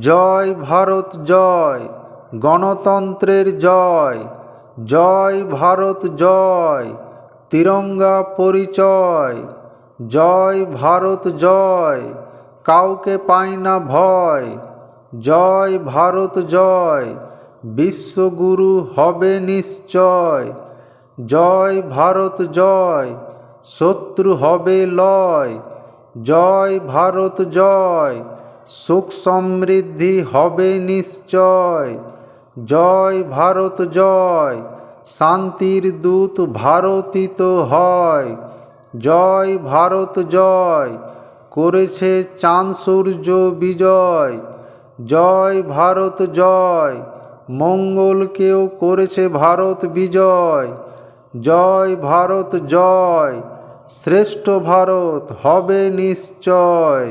জয় ভারত, জয়। গণতন্ত্রের জয়। জয় ভারত, জয়। তিরঙ্গা পরিচয়। জয় ভারত, জয়। কাউকে পাই না ভয়। জয় ভারত, জয়। বিশ্বগুরু হবে নিশ্চয়। জয় ভারত, জয়। শত্রু হবে লয়। জয় ভারত, জয়। সুখ সমৃদ্ধি হবে নিশ্চয়। জয় ভারত জয়, শান্তির দূত ভারতিত হয়। জয় ভারত জয়, করেছে চাঁদ সূর্য বিজয়। জয় ভারত জয় মঙ্গলকেও করেছে ভারত বিজয়। জয় ভারত জয়, শ্রেষ্ঠ ভারত হবে নিশ্চয়।